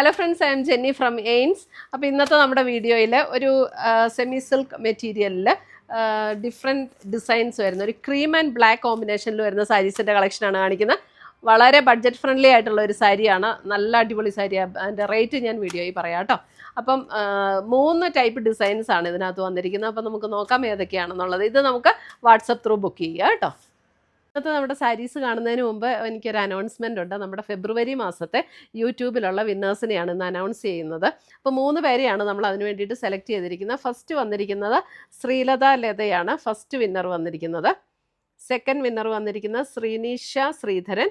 Hello friends I am Jenny from Aims അപ്പോൾ ഇന്നത്തെ നമ്മുടെ വീഡിയോയിൽ ഒരു സെമി സിൽക്ക് മെറ്റീരിയലിൽ ഡിഫറെന്റ് ഡിസൈൻസ് വരുന്ന ഒരു ക്രീം ആൻഡ് ബ്ലാക്ക് കോമ്പിനേഷനിൽ വരുന്ന സാരീസിന്റെ കളക്ഷനാണ് കാണിക്കുന്നത്. വളരെ ബഡ്ജറ്റ് ഫ്രണ്ട്ലി ആയിട്ടുള്ള ഒരു സാരിയാണ് നല്ല അടിപൊളി സാരിയാണ് അതിന്റെ റേറ്റ് ഞാൻ വീഡിയോയിൽ പറയാം കേട്ടോ അപ്പം മൂന്ന് ടൈപ്പ് ഡിസൈൻസ് ആണ് ഇതിനകത്ത് വന്നിരിക്കുന്നത്. അപ്പം നമുക്ക് നോക്കാം ഏതൊക്കെയാണെന്നുള്ളത്. ഇത് നമുക്ക് വാട്സപ്പ് ത്രൂ ബുക്ക് ചെയ്യുക കേട്ടോ ഇന്നത്തെ നമ്മുടെ സാരീസ് കാണുന്നതിന് മുമ്പ് എനിക്കൊരു അനൗൺസ്മെന്റ് ഉണ്ട്. നമ്മുടെ ഫെബ്രുവരി മാസത്തെ യൂട്യൂബിലുള്ള വിന്നേഴ്സിനെയാണ് ഇന്ന് അനൗൺസ് ചെയ്യുന്നത്. അപ്പോൾ മൂന്ന് പേരെയാണ് നമ്മൾ അതിന് വേണ്ടിയിട്ട് സെലക്ട് ചെയ്തിരിക്കുന്നത്. ഫസ്റ്റ് വന്നിരിക്കുന്നത് ശ്രീലത ലതയാണ്. ഫസ്റ്റ് വിന്നർ വന്നിരിക്കുന്നത്. സെക്കൻഡ് വിന്നർ വന്നിരിക്കുന്നത് Sreenisha Sreedharan.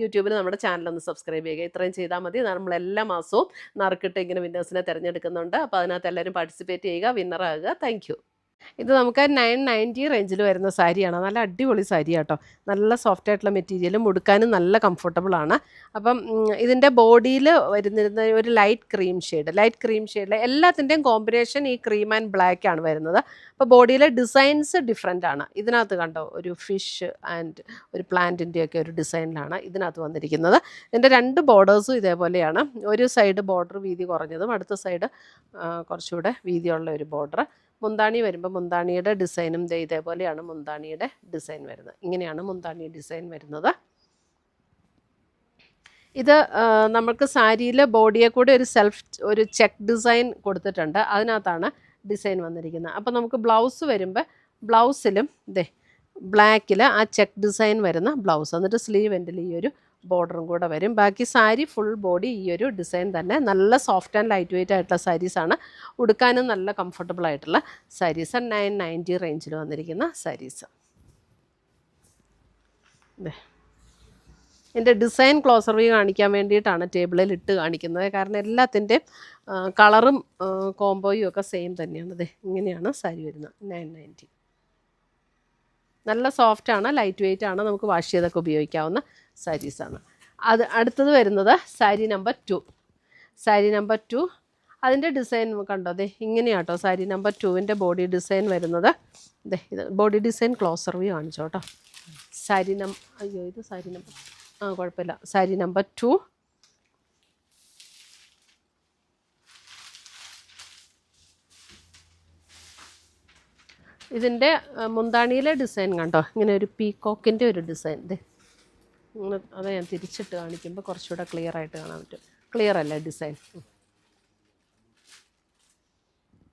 യൂട്യൂബിൽ നമ്മുടെ ചാനൽ ഒന്ന് സബ്സ്ക്രൈബ് ചെയ്യുക. ഇത്രയും ചെയ്താൽ മതി. നമ്മൾ എല്ലാ മാസവും നറുക്കിട്ട് ഇങ്ങനെ വിന്നേഴ്സിനെ തിരഞ്ഞെടുക്കുന്നുണ്ട്. അപ്പോൾ അതിനകത്ത് എല്ലാവരും പാർട്ടിസിപ്പേറ്റ് ചെയ്യുക. വിന്നറാകുക. താങ്ക് ഇത് നമുക്ക് നയൻ നയന്റി റേഞ്ചിൽ വരുന്ന സാരിയാണ്. നല്ല അടിപൊളി സാരി കേട്ടോ നല്ല സോഫ്റ്റ് ആയിട്ടുള്ള മെറ്റീരിയൽ മുടുക്കാനും നല്ല കംഫർട്ടബിൾ ആണ്. അപ്പം ഇതിന്റെ ബോഡിയിൽ വരുന്നിരുന്ന ഒരു light cream shade light cream ഷെയ്ഡിൽ എല്ലാത്തിന്റെയും കോമ്പിനേഷൻ ഈ ക്രീം ആൻഡ് ബ്ലാക്ക് ആണ് വരുന്നത്. അപ്പോൾ ബോഡിയിലെ ഡിസൈൻസ് ഡിഫറെന്റ് ആണ്. ഇതിനകത്ത് കണ്ടോ ഒരു ഫിഷ് ആൻഡ് ഒരു പ്ലാന്റിന്റെയൊക്കെ ഒരു ഡിസൈനിലാണ് ഇതിനകത്ത് വന്നിരിക്കുന്നത്. ഇതിന്റെ രണ്ട് ബോർഡേഴ്സും ഇതേപോലെയാണ്. ഒരു സൈഡ് ബോർഡർ വീതി കുറഞ്ഞതും അടുത്ത സൈഡ് കുറച്ചുകൂടെ വീതിയുള്ള ഒരു ബോർഡർ മുന്താണി വരുമ്പോൾ മുന്താണിയുടെ ഡിസൈനും ദേ ഇതേപോലെയാണ് മുന്താണിയുടെ ഡിസൈൻ വരുന്നത്. ഇങ്ങനെയാണ് മുന്താണി ഡിസൈൻ വരുന്നത്. ഇത് നമുക്ക് സാരിയിൽ ബോഡിയെ കൂടെ ഒരു സെൽഫ് ഒരു ചെക്ക് ഡിസൈൻ കൊടുത്തിട്ടുണ്ട്. അതിനകത്താണ് ഡിസൈൻ വന്നിരിക്കുന്നത്. അപ്പോൾ നമുക്ക് ബ്ലൗസ് വരുമ്പോൾ ബ്ലൗസിലും ഇതേ ബ്ലാക്കിൽ ആ ചെക്ക് ഡിസൈൻ വരുന്ന ബ്ലൗസ്. എന്നിട്ട് സ്ലീവ് എൻഡിൽ ഈ ഒരു ബോർഡറും കൂടെ വരും. ബാക്കി സാരി ഫുൾ ബോഡി ഈ ഒരു ഡിസൈൻ തന്നെ. നല്ല സോഫ്റ്റ് ആൻഡ് ലൈറ്റ് വെയിറ്റ് ആയിട്ടുള്ള സാരീസാണ് ഉടുക്കാനും നല്ല കംഫർട്ടബിൾ ആയിട്ടുള്ള സാരീസ് നയൻ നയന്റി റേഞ്ചിൽ വന്നിരിക്കുന്ന സാരീസ് എന്റെ ഡിസൈൻ ക്ലോസർ വ്യൂ കാണിക്കാൻ വേണ്ടിയിട്ടാണ് ടേബിളിൽ ഇട്ട് കാണിക്കുന്നത്. കാരണം എല്ലാത്തിന്റെയും കളറും കോംബോയും ഒക്കെ സെയിം തന്നെയാണ്. അതെ ഇങ്ങനെയാണ് സാരി വരുന്നത്. നയൻ നയന്റി നല്ല സോഫ്റ്റ് ആണ് ലൈറ്റ് വെയിറ്റ് ആണ് നമുക്ക് വാഷ് ചെയ്തൊക്കെ ഉപയോഗിക്കാവുന്ന സാരീസാണ് അത് അടുത്തത് വരുന്നത് sari number two sari number two അതിന്റെ ഡിസൈൻ കണ്ടോ? അതെ ഇങ്ങനെയാട്ടോ സാരി നമ്പർ ടുവിന്റെ ബോഡി ഡിസൈൻ വരുന്നത്. അതെ ഇത് ബോഡി ഡിസൈൻ ക്ലോസർ വ്യൂ കാണിച്ചോട്ടോ സാരി നമ്പർ അയ്യോ ഇത് സാരി നമ്പർ ആ കുഴപ്പമില്ല. സാരി നമ്പർ ടു ഇതിന്റെ മുന്താണിയിലെ ഡിസൈൻ കണ്ടോ? ഇങ്ങനെ ഒരു പീകോക്കിന്റെ ഒരു ഡിസൈൻ ഇത് അത് ഞാൻ തിരിച്ചിട്ട് കാണിക്കുമ്പോൾ കുറച്ചുകൂടെ ക്ലിയർ ആയിട്ട് കാണാൻ പറ്റും. ക്ലിയർ അല്ലേ ഡിസൈൻ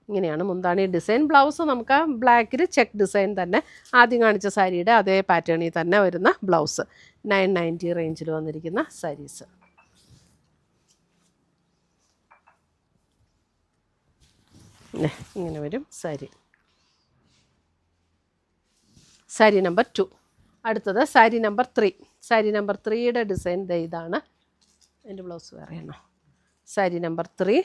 ഇങ്ങനെയാണ് മുന്താണി ഡിസൈൻ ബ്ലൗസ് നമുക്ക് ബ്ലാക്കിൽ ചെക്ക് ഡിസൈൻ തന്നെ. ആദ്യം കാണിച്ച സാരിയുടെ അതേ പാറ്റേണിൽ തന്നെ വരുന്ന ബ്ലൗസ് നയൻ നയന്റി റേഞ്ചിൽ വന്നിരിക്കുന്ന സാരീസ് ഇങ്ങനെ വരും സാരി. സാരി നമ്പർ ടു അടുത്തത് sari number three sari number ത്രീയുടെ ഡിസൈൻ ഇതാണ്. എന്റെ blouse വേറെയാണോ sari number three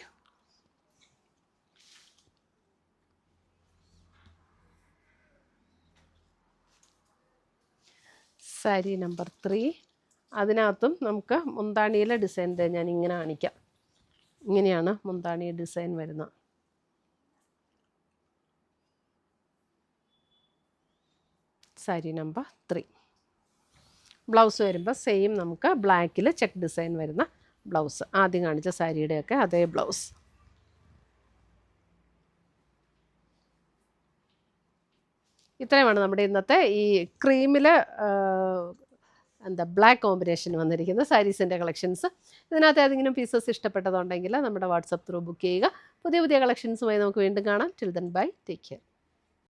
sari number three അതിനകത്തും നമുക്ക് മുന്താണിയിലെ ഡിസൈൻ ഞാൻ ഇങ്ങനെ കാണിക്കാം. ഇങ്ങനെയാണ് മുന്താണി ഡിസൈൻ വരുന്നത്. സാരി നമ്പർ ത്രീ ബ്ലൗസ് വരുമ്പോൾ സെയിം നമുക്ക് ബ്ലാക്കിൽ ചെക്ക് ഡിസൈൻ വരുന്ന ബ്ലൗസ്. ആദ്യം കാണിച്ച സാരിയുടെയൊക്കെ അതേ ബ്ലൗസ്. ഇത്രയുമാണ് നമ്മുടെ ഇന്നത്തെ ഈ ക്രീമിൽ എന്താ ബ്ലാക്ക് കോമ്പിനേഷൻ വന്നിരിക്കുന്ന സാരീസിന്റെ കളക്ഷൻസ് ഇതിനകത്ത് ഏതെങ്കിലും പീസസ് ഇഷ്ടപ്പെട്ടതുണ്ടെങ്കിൽ നമ്മുടെ വാട്സപ്പ് ത്രൂ ബുക്ക് ചെയ്യുക. പുതിയ പുതിയ കളക്ഷൻസുമായി നമുക്ക് വീണ്ടും കാണാം. Till bye take care